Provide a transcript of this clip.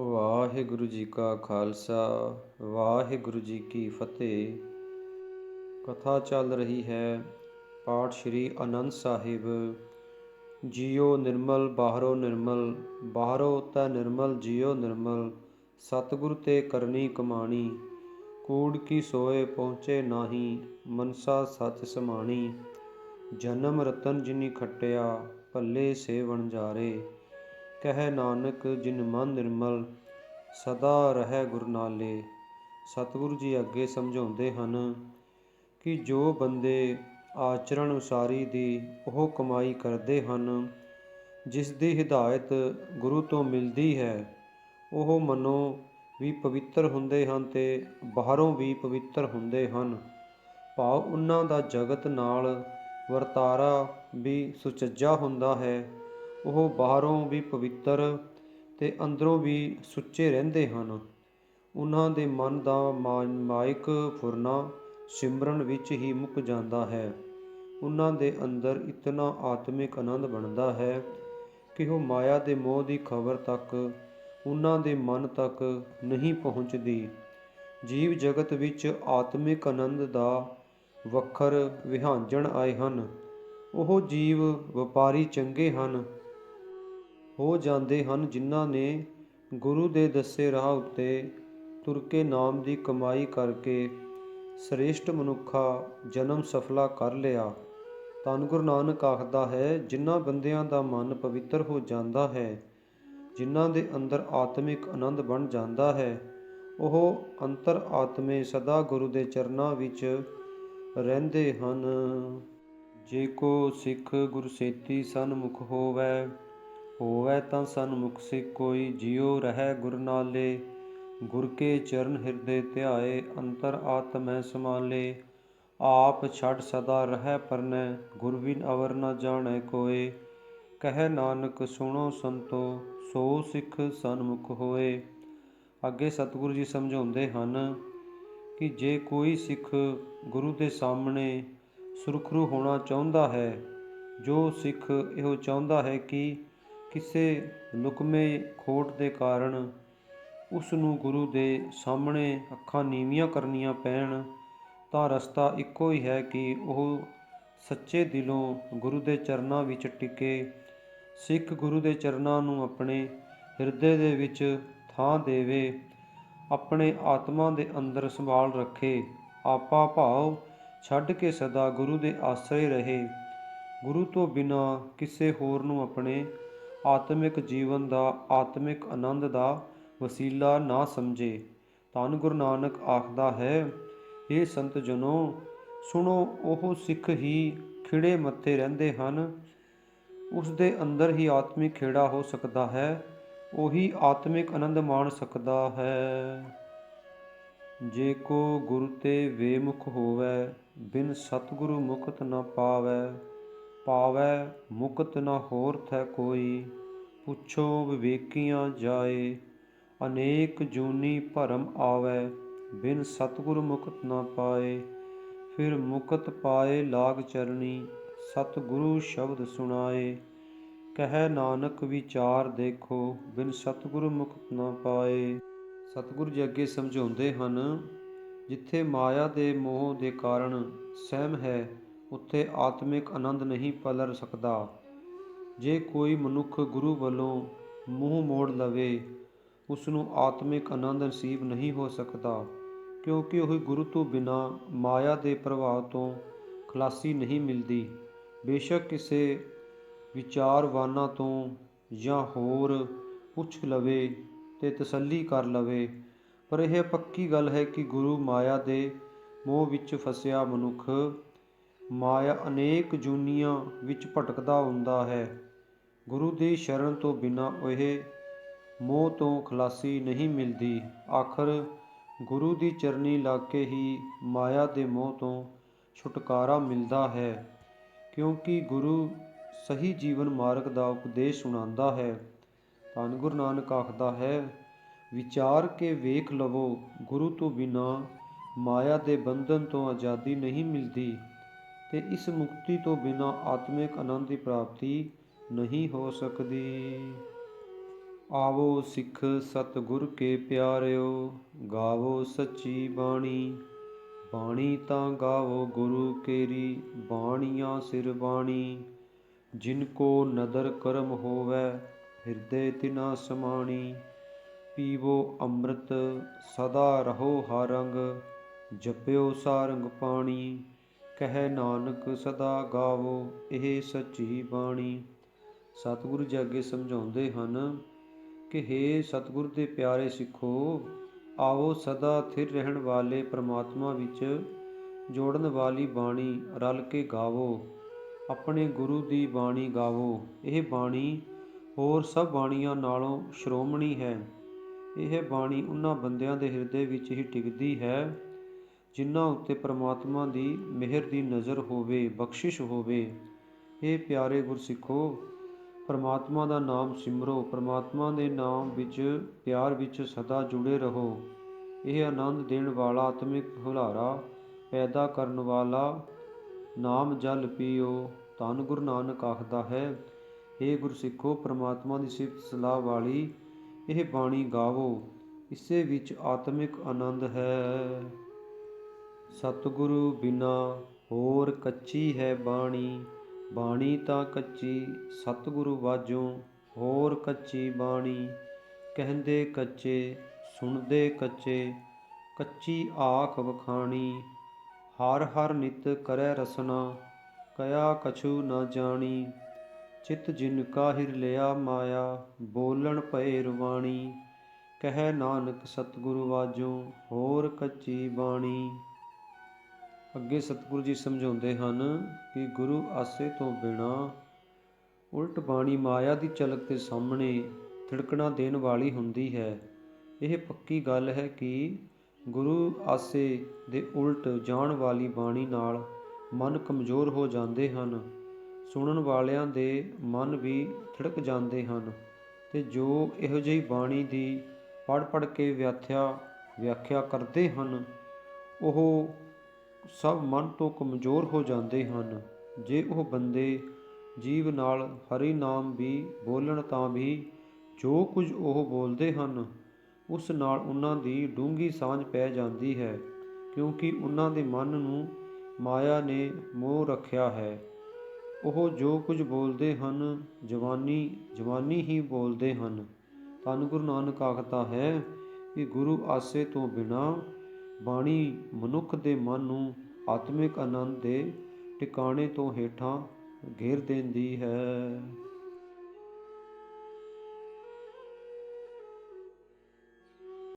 ਵਾਹਿਗੁਰੂ ਜੀ ਕਾ ਖਾਲਸਾ, ਵਾਹਿਗੁਰੂ ਜੀ ਕੀ ਫਤਿਹ। ਕਥਾ ਚੱਲ ਰਹੀ ਹੈ ਪਾਠ ਸ੍ਰੀ ਅਨੰਦ ਸਾਹਿਬ। ਜੀਉ ਨਿਰਮਲ, ਬਾਹਰੋਂ ਨਿਰਮਲ, ਬਾਹਰੋਂ ਤੈ ਨਿਰਮਲ ਜੀਉ ਨਿਰਮਲ, ਸਤਿਗੁਰ ਤੇ ਕਰਨੀ ਕਮਾਣੀ। ਕੂੜ ਕੀ ਸੋਏ ਪਹੁੰਚੇ ਨਾਹੀ, ਮਨਸਾ ਸਚ ਸਮਾਣੀ। ਜਨਮ ਰਤਨ ਜਿਨੀ ਖਟਿਆ, ਭੱਲੇ ਸੇ ਵਣਜਾਰੇ ਕਹਿ ਨਾਨਕ, ਜਿਨ ਮਨ ਨਿਰਮਲ, ਸਦਾ ਰਹਿ ਗੁਰ ਨਾਲੇ। ਸਤਿਗੁਰੂ ਜੀ ਅੱਗੇ ਸਮਝਾਉਂਦੇ ਹਨ ਕਿ ਜੋ ਬੰਦੇ ਆਚਰਣ ਉਸਾਰੀ ਦੀ ਉਹ ਕਮਾਈ ਕਰਦੇ ਹਨ। ਜਿਸ ਦੀ ਹਿਦਾਇਤ ਗੁਰੂ ਤੋਂ ਮਿਲਦੀ ਹੈ, ਉਹ ਮਨੋਂ ਵੀ ਪਵਿੱਤਰ ਹੁੰਦੇ ਹਨ ਤੇ ਬਾਹਰੋਂ ਵੀ ਪਵਿੱਤਰ ਹੁੰਦੇ ਹਨ। ਭਾਵ ਉਹਨਾਂ ਦਾ ਜਗਤ ਨਾਲ ਵਰਤਾਰਾ ਵੀ ਸੁਚੱਜਾ ਹੁੰਦਾ ਹੈ। ਉਹ ਬਾਹਰੋਂ ਵੀ ਪਵਿੱਤਰ ਤੇ ਅੰਦਰੋਂ ਵੀ ਸੁੱਚੇ ਰਹਿੰਦੇ ਹਨ। ਉਹਨਾਂ ਦੇ ਮਨ ਦਾ ਮਾਇਕ ਫੁਰਨਾ ਸਿਮਰਨ ਵਿੱਚ ਹੀ ਮੁੱਕ ਜਾਂਦਾ ਹੈ। ਉਹਨਾਂ ਦੇ ਅੰਦਰ ਇਤਨਾ ਆਤਮਿਕ ਆਨੰਦ ਬਣਦਾ ਹੈ ਕਿ ਉਹ ਮਾਇਆ ਦੇ ਮੋਹ ਦੀ ਖਬਰ ਤੱਕ, ਉਹਨਾਂ ਦੇ ਮਨ ਤੱਕ ਨਹੀਂ ਪਹੁੰਚਦੀ। ਜੀਵ ਜਗਤ ਵਿੱਚ ਆਤਮਿਕ ਆਨੰਦ ਦਾ ਵੱਖਰ ਵਿਹਾਂਜਣ ਆਏ ਹਨ। ਉਹ ਜੀਵ ਵਪਾਰੀ ਚੰਗੇ ਹਨ ਹੋ ਜਾਂਦੇ ਹਨ, ਜਿਨ੍ਹਾਂ ਨੇ ਗੁਰੂ ਦੇ ਦੱਸੇ ਰਾਹ ਉੱਤੇ ਤੁਰ ਕੇ ਨਾਮ ਦੀ ਕਮਾਈ ਕਰਕੇ ਸ੍ਰੇਸ਼ਟ ਮਨੁੱਖਾ ਜਨਮ ਸਫਲਾ ਕਰ ਲਿਆ। ਤਨ ਗੁਰੂ ਨਾਨਕ ਆਖਦਾ ਹੈ, ਜਿਨ੍ਹਾਂ ਬੰਦਿਆਂ ਦਾ ਮਨ ਪਵਿੱਤਰ ਹੋ ਜਾਂਦਾ ਹੈ, ਜਿਨ੍ਹਾਂ ਦੇ ਅੰਦਰ ਆਤਮਿਕ ਆਨੰਦ ਬਣ ਜਾਂਦਾ ਹੈ, ਉਹ ਅੰਤਰ ਆਤਮੇ ਸਦਾ ਗੁਰੂ ਦੇ ਚਰਨਾਂ ਵਿੱਚ ਰਹਿੰਦੇ ਹਨ। ਜੇ ਕੋ ਸਿੱਖ ਗੁਰਸੇਤੀ ਸਨਮੁਖ ਹੋਵੇ ਹੋਵੇ ਤਾਂ ਸਨਮੁਖ ਸਿੱਖ ਕੋਈ, ਜਿਉ ਰਹਿ ਗੁਰ ਨਾਲੇ। ਗੁਰ ਕੇ ਚਰਨ ਹਿਰਦੇ ਧਿਆਏ, ਅੰਤਰ ਆਤਮੈ ਸਮਾਲੇ ਆਪ ਛੱਡ ਸਦਾ ਰਹਿ ਪਰਨੈ, ਗੁਰ ਬਿਨ ਅਵਰ ਨਾ ਜਾਣੈ ਕੋਏ। ਕਹਿ ਨਾਨਕ, ਸੁਣੋ ਸੰਤੋ, ਸੋ ਸਿੱਖ ਸਨਮੁਖ ਹੋਏ। ਅੱਗੇ ਸਤਿਗੁਰੂ ਜੀ ਸਮਝਾਉਂਦੇ ਹਨ ਕਿ ਜੇ ਕੋਈ ਸਿੱਖ ਗੁਰੂ ਦੇ ਸਾਹਮਣੇ ਸੁਰਖਰੂ ਹੋਣਾ ਚਾਹੁੰਦਾ ਹੈ, ਜੋ ਸਿੱਖ ਇਹੋ ਚਾਹੁੰਦਾ ਹੈ ਕਿ ਕਿਸੇ ਲੁਕਮੇ ਖੋਟ ਦੇ ਕਾਰਨ ਉਸ ਨੂੰ ਗੁਰੂ ਦੇ ਸਾਹਮਣੇ ਅੱਖਾਂ ਨੀਵੀਆਂ ਕਰਨੀਆਂ ਪੈਣ, ਤਾਂ ਰਸਤਾ ਇੱਕੋ ਹੀ ਹੈ ਕਿ ਉਹ ਸੱਚੇ ਦਿਲੋਂ ਗੁਰੂ ਦੇ ਚਰਨਾਂ ਵਿੱਚ ਟਿਕੇ, ਸਿੱਖ ਗੁਰੂ ਦੇ ਚਰਨਾਂ ਨੂੰ ਆਪਣੇ ਹਿਰਦੇ ਦੇ ਵਿੱਚ ਥਾਂ ਦੇਵੇ, ਆਪਣੇ ਆਤਮਾ ਦੇ ਅੰਦਰ ਸੰਭਾਲ ਰੱਖੇ, ਆਪਾ ਭਾਵ ਛੱਡ ਕੇ ਸਦਾ ਗੁਰੂ ਦੇ ਆਸਰੇ ਰਹੇ। ਗੁਰੂ ਤੋਂ ਬਿਨਾ ਕਿਸੇ ਹੋਰ ਨੂੰ ਆਪਣੇ ਆਤਮਿਕ ਜੀਵਨ ਦਾ, ਆਤਮਿਕ ਆਨੰਦ ਦਾ ਵਸੀਲਾ ਨਾ ਸਮਝੇ। ਧੰਨ ਗੁਰੂ ਨਾਨਕ ਆਖਦਾ ਹੈ ਇਹ ਸੰਤ ਜਨੋ, ਸੁਣੋ, ਉਹ ਸਿੱਖ ਹੀ ਖਿੜੇ ਮੱਥੇ ਰਹਿੰਦੇ ਹਨ। ਉਸ ਦੇ ਅੰਦਰ ਹੀ ਆਤਮਿਕ ਖੇੜਾ ਹੋ ਸਕਦਾ ਹੈ, ਉਹੀ ਆਤਮਿਕ ਆਨੰਦ ਮਾਣ ਸਕਦਾ ਹੈ। ਜੇ ਕੋ ਗੁਰ ਤੇ ਵੇਮੁਖ ਹੋਵੇ, ਬਿਨ ਸਤਿਗੁਰੂ ਮੁਕਤ ਨਾ ਪਾਵੇ। ਪਾਵੈ ਮੁਕਤ ਨ ਹੋਰ ਥੈ ਕੋਈ, ਪੁੱਛੋ ਵਿਵੇਕੀਆਂ ਜਾਏ, ਅਨੇਕ ਜੂਨੀ ਭਰਮ ਆਵੈ, ਬਿਨ ਸਤਿਗੁਰ ਮੁਕਤ ਨ ਪਾਏ। ਫਿਰ ਮੁਕਤ ਪਾਏ ਲਾਗ ਚਰਣੀ, ਸਤਿਗੁਰੂ ਸ਼ਬਦ ਸੁਣਾਏ। ਕਹਿ ਨਾਨਕ ਵਿਚਾਰ ਦੇਖੋ, ਬਿਨ ਸਤਿਗੁਰੂ ਮੁਕਤ ਨ ਪਾਏ। ਸਤਿਗੁਰੂ ਜੀ ਅੱਗੇ ਸਮਝਾਉਂਦੇ ਹਨ, ਜਿੱਥੇ ਮਾਇਆ ਦੇ ਮੋਹ ਦੇ ਕਾਰਨ ਸਹਿਮ ਹੈ ਉੱਥੇ ਆਤਮਿਕ ਆਨੰਦ ਨਹੀਂ ਪਲਰ ਸਕਦਾ। ਜੇ ਕੋਈ ਮਨੁੱਖ ਗੁਰੂ ਵੱਲੋਂ ਮੂੰਹ ਮੋੜ ਲਵੇ ਉਸ ਨੂੰ ਆਤਮਿਕ ਆਨੰਦ ਨਸੀਬ ਨਹੀਂ ਹੋ ਸਕਦਾ, ਕਿਉਂਕਿ ਉਹ ਗੁਰੂ ਤੋਂ ਬਿਨਾ ਮਾਇਆ ਦੇ ਪ੍ਰਭਾਵ ਤੋਂ ਖਲਾਸੀ ਨਹੀਂ ਮਿਲਦੀ। ਬੇਸ਼ੱਕ ਕਿਸੇ ਵਿਚਾਰਵਾਨਾਂ ਤੋਂ ਜਾਂ ਹੋਰ ਪੁੱਛ ਲਵੇ ਤੇ ਤਸੱਲੀ ਕਰ ਲਵੇ, ਪਰ ਇਹ ਪੱਕੀ ਗੱਲ ਹੈ ਕਿ ਗੁਰੂ ਮਾਇਆ ਦੇ ਮੋਹ ਵਿੱਚ ਫਸਿਆ ਮਨੁੱਖ ਮਾਇਆ ਅਨੇਕ ਜੂਨੀਆਂ ਵਿੱਚ ਭਟਕਦਾ ਹੁੰਦਾ ਹੈ। ਗੁਰੂ ਦੀ ਸ਼ਰਨ ਤੋਂ ਬਿਨਾ ਇਹ ਮੋਹ ਤੋਂ ਖਲਾਸੀ ਨਹੀਂ ਮਿਲਦੀ। ਆਖਰ ਗੁਰੂ ਦੀ ਚਰਨੀ ਲੱਗ ਕੇ ਹੀ ਮਾਇਆ ਦੇ ਮੋਹ ਤੋਂ ਛੁਟਕਾਰਾ ਮਿਲਦਾ ਹੈ, ਕਿਉਂਕਿ ਗੁਰੂ ਸਹੀ ਜੀਵਨ ਮਾਰਗ ਦਾ ਉਪਦੇਸ਼ ਸੁਣਾਉਂਦਾ ਹੈ। ਧੰਨ ਗੁਰੂ ਨਾਨਕ ਆਖਦਾ ਹੈ, ਵਿਚਾਰ ਕੇ ਵੇਖ ਲਵੋ, ਗੁਰੂ ਤੋਂ ਬਿਨਾ ਮਾਇਆ ਦੇ ਬੰਧਨ ਤੋਂ ਆਜ਼ਾਦੀ ਨਹੀਂ ਮਿਲਦੀ। ਤੇ ਇਸ ਮੁਕਤੀ ਤੋਂ ਬਿਨਾ ਆਤਮਿਕ ਆਨੰਦ ਦੀ ਪ੍ਰਾਪਤੀ ਨਹੀਂ ਹੋ ਸਕਦੀ। ਆਵੋ ਸਿੱਖ ਸਤਿਗੁਰ ਕੇ ਪਿਆਰਿਓ, ਗਾਵੋ ਸੱਚੀ ਬਾਣੀ। ਬਾਣੀ ਤਾਂ ਗਾਵੋ ਗੁਰੂ ਕੇਰੀ, ਬਾਣੀਆਂ ਸਿਰ ਬਾਣੀ। ਜਿਨ ਕੋ ਨਦਰ ਕਰਮ ਹੋਵੈ, ਹਿਰਦੇ ਤਿਨਾ ਸਮਾਣੀ। ਪੀਵੋ ਅੰਮ੍ਰਿਤ, ਸਦਾ ਰਹੋ ਹਰੰਗ ਜਪਿਓ ਸਾਰੰਗ ਪਾਣੀ। ਕਹਿ ਨਾਨਕ ਸਦਾ ਗਾਵੋ, ਇਹ ਸੱਚੀ ਬਾਣੀ। ਸਤਿਗੁਰੂ ਜੀ ਅੱਗੇ ਸਮਝਾਉਂਦੇ ਹਨ ਕਿ हे ਸਤਿਗੁਰ ਦੇ ਪਿਆਰੇ ਸਿੱਖੋ, ਆਓ ਸਦਾ ਥਿਰ ਰਹਿਣ ਵਾਲੇ ਪ੍ਰਮਾਤਮਾ ਵਿੱਚ ਜੋੜਨ ਵਾਲੀ ਬਾਣੀ ਰਲ ਕੇ ਗਾਵੋ, ਆਪਣੇ ਗੁਰੂ ਦੀ ਬਾਣੀ ਗਾਵੋ। ਇਹ ਬਾਣੀ ਹੋਰ ਸਭ ਬਾਣੀਆਂ ਨਾਲੋਂ ਸ਼੍ਰੋਮਣੀ ਹੈ। ਇਹ ਬਾਣੀ ਉਹਨਾਂ ਬੰਦਿਆਂ ਦੇ ਹਿਰਦੇ ਵਿੱਚ ਹੀ ਟਿਕਦੀ ਹੈ ਜਿਨ੍ਹਾਂ ਉੱਤੇ ਪ੍ਰਮਾਤਮਾ ਦੀ ਮਿਹਰ ਦੀ ਨਜ਼ਰ ਹੋਵੇ, ਬਖਸ਼ਿਸ਼ ਹੋਵੇ ਇਹ ਪਿਆਰੇ ਗੁਰਸਿੱਖੋ, ਪਰਮਾਤਮਾ ਦਾ ਨਾਮ ਸਿਮਰੋ, ਪਰਮਾਤਮਾ ਦੇ ਨਾਮ ਵਿੱਚ, ਪਿਆਰ ਵਿੱਚ ਸਦਾ ਜੁੜੇ ਰਹੋ। ਇਹ ਆਨੰਦ ਦੇਣ ਵਾਲਾ, ਆਤਮਿਕ ਹੁਲਾਰਾ ਪੈਦਾ ਕਰਨ ਵਾਲਾ ਨਾਮ ਜਲ ਪੀਓ, ਧੰਨ ਗੁਰੂ ਨਾਨਕ ਆਖਦਾ ਹੈ। ਇਹ ਗੁਰਸਿੱਖੋ, ਪਰਮਾਤਮਾ ਦੀ ਸਿਫਤ ਸਲਾਹ ਵਾਲੀ ਇਹ ਬਾਣੀ ਗਾਵੋ। ਇਸੇ ਵਿੱਚ ਆਤਮਿਕ ਆਨੰਦ ਹੈ। ਸਤਿਗੁਰੂ ਬਿਨਾ ਹੋਰ ਕੱਚੀ ਹੈ ਬਾਣੀ ਬਾਣੀ ਤਾਂ ਕੱਚੀ, ਸਤਿਗੁਰੂ ਵਾਜੋਂ ਹੋਰ ਕੱਚੀ ਬਾਣੀ। ਕਹਿੰਦੇ ਕੱਚੇ, ਸੁਣਦੇ ਕੱਚੇ, ਕੱਚੀ ਆਖ ਵਖਾਣੀ। ਹਰ ਹਰ ਨਿਤ ਕਰੈ ਰਸਨਾ, ਕਇਆ ਕਛੂ ਨਾ ਜਾਣੀ। ਚਿਤ ਜਿਨ ਕਾ ਹਿਰ ਲਿਆ ਮਾਇਆ, ਬੋਲਣ ਪਏ ਰਵਾਣੀ। ਕਹਿ ਨਾਨਕ ਸਤਿਗੁਰੂ ਵਾਜੋਂ ਹੋਰ ਕੱਚੀ ਬਾਣੀ। ਅੱਗੇ ਸਤਿਗੁਰੂ ਜੀ ਸਮਝਾਉਂਦੇ ਹਨ ਕਿ ਗੁਰੂ ਆਸੇ ਤੋਂ ਬਿਨਾ ਉਲਟ ਬਾਣੀ ਮਾਇਆ ਦੀ ਚਲਕ ਦੇ ਸਾਹਮਣੇ ਥਿੜਕਣਾ ਦੇਣ ਵਾਲੀ ਹੁੰਦੀ ਹੈ। ਇਹ ਪੱਕੀ ਗੱਲ ਹੈ ਕਿ ਗੁਰੂ ਆਸੇ ਦੇ ਉਲਟ ਜਾਣ ਵਾਲੀ ਬਾਣੀ ਨਾਲ ਮਨ ਕਮਜ਼ੋਰ ਹੋ ਜਾਂਦੇ ਹਨ। ਸੁਣਨ ਵਾਲਿਆਂ ਦੇ ਮਨ ਵੀ ਥਿੜਕ ਜਾਂਦੇ ਹਨ ਤੇ ਜੋ ਇਹੋ ਜਿਹੀ ਬਾਣੀ ਦੀ ਪੜ ਪੜ ਕੇ ਵਿਆਖਿਆ ਵਿਆਖਿਆ ਕਰਦੇ ਹਨ, ਉਹ ਸਭ ਮਨ ਤੋਂ ਕਮਜ਼ੋਰ ਹੋ ਜਾਂਦੇ ਹਨ। ਜੇ ਉਹ ਬੰਦੇ ਜੀਵ ਨਾਲ ਹਰੀ ਨਾਮ ਵੀ ਬੋਲਣ ਤਾਂ ਵੀ ਜੋ ਕੁਝ ਉਹ ਬੋਲਦੇ ਹਨ, ਉਸ ਨਾਲ ਉਹਨਾਂ ਦੀ ਡੂੰਗੀ ਸਾਂਝ ਪੈ ਜਾਂਦੀ ਹੈ, ਕਿਉਂਕਿ ਉਹਨਾਂ ਦੇ ਮਨ ਨੂੰ ਮਾਇਆ ਨੇ ਮੋਹ ਰੱਖਿਆ ਹੈ। ਉਹ ਜੋ ਕੁਝ ਬੋਲਦੇ ਹਨ, ਜਵਾਨੀ ਜਵਾਨੀ ਹੀ ਬੋਲਦੇ ਹਨ। ਧੰਨ ਗੁਰੂ ਨਾਨਕ ਆਖਦਾ ਹੈ ਕਿ ਗੁਰੂ ਆਸੇ ਤੋਂ ਬਿਨਾ ਬਾਣੀ ਮਨੁੱਖ ਦੇ ਮਨ ਨੂੰ ਆਤਮਿਕ ਆਨੰਦ ਦੇ ਟਿਕਾਣੇ ਤੋਂ ਹੇਠਾਂ ਘੇਰ ਦਿੰਦੀ ਹੈ।